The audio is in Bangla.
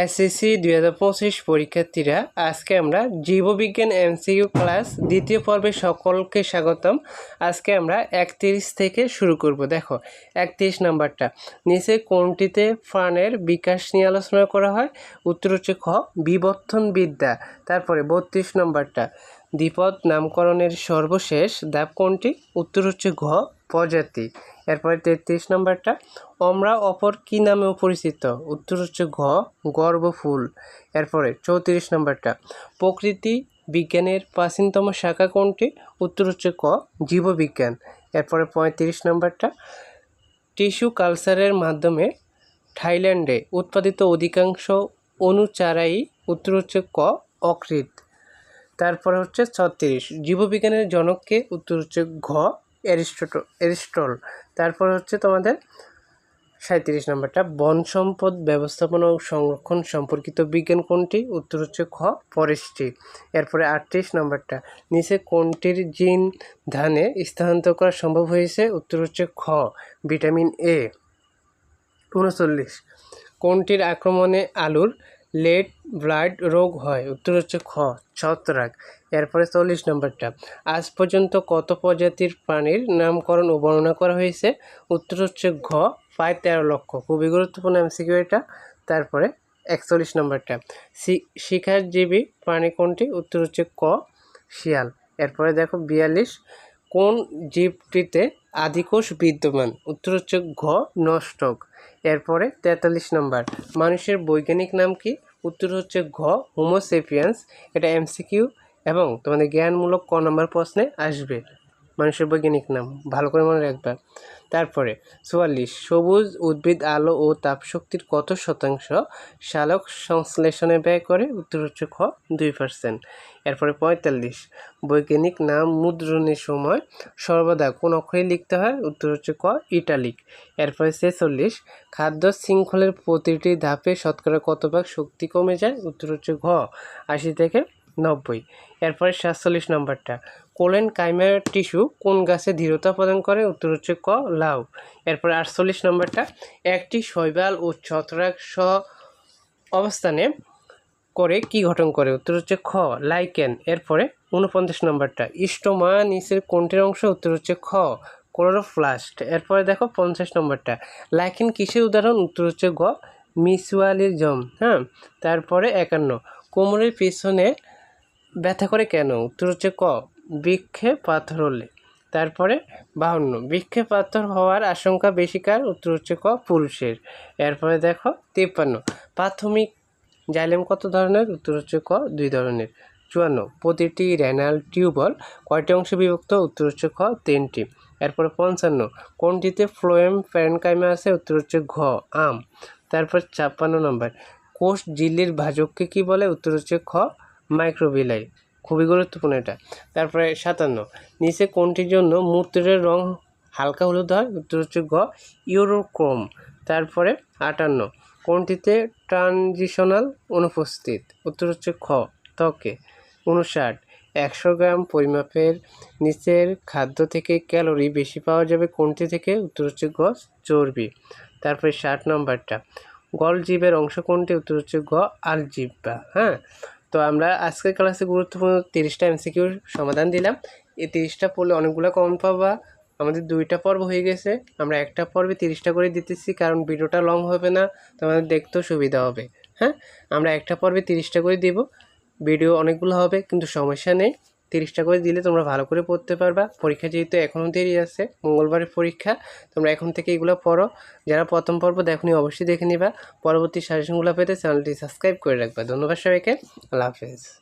এসএসসি দুই হাজার পঁচিশ পরীক্ষার্থীরা, আজকে আমরা জীববিজ্ঞান এমসিইউ ক্লাস দ্বিতীয় পর্বে সকলকে স্বাগতম। আজকে আমরা একত্রিশ থেকে শুরু করব। দেখো, একত্রিশ নাম্বারটা। নিচে কোনটিতে ফানের বিকাশ নিয়ে আলোচনা করা হয়? উত্তর হচ্ছে খ, বিবর্তন বিদ্যা। তারপরে বত্রিশ নম্বরটা। দ্বিপদ নামকরণের সর্বশেষ ধাপ কোনটি? উত্তর হচ্ছে ঘ প্রজাতি। এরপরে তেত্রিশ নম্বরটা আমরা অপর কি নামেও পরিচিত? উত্তর হচ্ছে ঘ গর্ভফুল এরপরে চৌত্রিশ নম্বরটা, প্রকৃতি বিজ্ঞানের প্রাচীনতম শাখা কোনটি? উত্তর হচ্ছে ক, জীববিজ্ঞান। এরপরে পঁয়ত্রিশ নম্বরটা, টিস্যু কালচারের মাধ্যমে থাইল্যান্ডে উৎপাদিত অধিকাংশ অনুচারাই উত্তর হচ্ছে ক, অকৃত। তারপরে হচ্ছে ছত্রিশ, জীববিজ্ঞানের জনককে? উত্তর হচ্ছে ঘ অ্যারিস্টটল। অ্যারিস্টল তারপর হচ্ছে তোমাদের সাঁত্রিশ নম্বরটা, বন সম্পদ ব্যবস্থাপনা ও সংরক্ষণ সম্পর্কিত বিজ্ঞান কোনটি? উত্তর হচ্ছে খ, ফরেস্ট্রি। এরপরে আটত্রিশ নম্বরটা, নিচে কোনটির জিন ধানে স্থানান্তর করা সম্ভব হয়েছে? উত্তর হচ্ছে খ, ভিটামিন এ। উনচল্লিশ, কোনটির আক্রমণে আলুর লেড ব্লাড রোগ হয়। উত্তর হচ্ছে খ, ছত্রাক। এরপরে চল্লিশ নম্বরটা। আজ পর্যন্ত কত প্রজাতির প্রাণীর নামকরণ ও বর্ণনা করা হয়েছে? উত্তর হচ্ছে ঘ প্রায় তেরো লক্ষ। খুবই গুরুত্বপূর্ণ এমসিকিউ এটা। তারপরে একচল্লিশ নম্বরটা। শিকারজীবী প্রাণী কোনটি? উত্তর হচ্ছে ক, শিয়াল। এরপরে দেখো বিয়াল্লিশ। কোন জীবটিতে আদিকোষ বিদ্যমান। উত্তর হচ্ছে ঘ, নষ্টক। এরপরে তেতাল্লিশ নম্বর। মানুষের বৈজ্ঞানিক নাম কি? উত্তর হচ্ছে ঘ হোমোসেপিয়ান্স এটা এমসিকিউ এবং তোমাদের জ্ঞানমূলক ক নম্বর প্রশ্নে আসবে। মানুষের বৈজ্ঞানিক নাম, ভালো করে মনে রাখবা। তারপরে, চুয়াল্লিশ, সবুজ, উদ্ভিদ, আলো ও তাপশক্তির কত শতাংশ? শালক সংশ্লেষণে ব্যয় করে, উত্তর হচ্ছে খ, দুই পার্সেন্ট এরপরে পঁয়তাল্লিশ, বৈজ্ঞানিক নাম মুদ্রণের সময়, সর্বদা কোন অক্ষরে লিখতে হয়? উত্তর হচ্ছে ক, ইটালিক। এরপরে ছেচল্লিশ, খাদ্য শৃঙ্খলের প্রতিটি ধাপে শতকরা কত ভাগ শক্তি কমে যায়? উত্তর হচ্ছে ঘ। আশি থেকে নব্বই। এরপরে সাতচল্লিশ নম্বরটা। কোলেন কাইমার টিস্যু কোন গাছে দৃঢ়তা প্রদান করে? উত্তর হচ্ছে ক, লাউ। এরপরে আটচল্লিশ নম্বরটা। একটি শৈবাল ও ছত্রাক সহ অবস্থানে করে কি গঠন করে? উত্তর হচ্ছে খ, লাইকেন। এরপরে উনপঞ্চাশ নম্বরটা। ইস্টোমা নিচের কোনটির অংশ? উত্তর হচ্ছে খ, ক্লোরোপ্লাস্ট। এরপরে দেখো পঞ্চাশ নম্বরটা। লাইকেন কিসের উদাহরণ? উত্তর হচ্ছে গ মিসুয়ালিজম হ্যাঁ? তারপরে একান্ন। কোমরের পিছনে ব্যথা করে কেন? উত্তর হচ্ছে ক, বৃক্ষে পাথর হলে। তারপরে বাহান্ন, বৃক্ষে পাথর হওয়ার আশঙ্কা বেশি কার? উত্তর হচ্ছে ক, পুরুষের। এরপরে দেখো, তিপ্পান্ন, প্রাথমিক জাইলেম কত ধরনের? উত্তর হচ্ছে ক, দুই ধরনের। চুয়ান্ন, প্রতিটি রেনাল টিউবল কয়টি অংশে বিভক্ত? উত্তর হচ্ছে খ, তিনটি। এরপরে পঞ্চান্ন, কোনটিতে ফ্লোয়েম প্যানকাইমে আছে? উত্তর হচ্ছে ঘ, আম। তারপর ছাপ্পান্ন নম্বর, কোষ ঝিল্লির ভাজককে কি বলে? উত্তর হচ্ছে খ মাইক্রোবিলাই খুবই গুরুত্বপূর্ণ এটা। তারপরে সাতান্ন, নিচে কোনটির জন্য মূর্তির রং হালকা হলুদ হয়? উত্তর হচ্ছে গ, ইউরোক্রোম। তারপরে আটান্ন, কোনটিতে ট্রানজিশনাল অনুপস্থিত? উত্তর হচ্ছে খ, ত্বকে। উনষাট, একশো গ্রাম পরিমাপের নিচের খাদ্য থেকে ক্যালোরি বেশি পাওয়া যাবে কোনটি থেকে? উত্তর হচ্ছে গ, চর্বি। তারপরে ষাট নম্বরটা গল জীবের অংশ কোনটি? উত্তর হচ্ছে গ আলজিব্বা হ্যাঁ? তো আমরা আজকের ক্লাসে গুরুত্বপূর্ণ তিরিশটা এমসিকিউর সমাধান দিলাম। এই তিরিশটা পড়লে অনেকগুলো কমন পাবা। আমাদের দুইটা পর্ব হয়ে গেছে। আমরা একটা পর্বে তিরিশটা করে দিতেছি, কারণ ভিডিওটা লং হবে না, তো আমাদের দেখতেও সুবিধা হবে। হ্যাঁ? আমরা একটা পর্বে তিরিশটা করে দিব। ভিডিও অনেকগুলো হবে, কিন্তু সমস্যা নেই। তিরিশটা করে দিলে তোমরা ভালো করে পড়তে পারবা। পরীক্ষা যেহেতু এখনও দেরি আছে, মঙ্গলবারের পরীক্ষা, তোমরা এখন থেকে এগুলো পড়ো। যারা প্রথম পর্ব দেখনি অবশ্যই দেখে নিবা। পরবর্তী সাজেশনগুলো পেতে চ্যানেলটি সাবস্ক্রাইব করে রাখবা। ধন্যবাদ সবাইকে। আল্লাহ হাফেজ।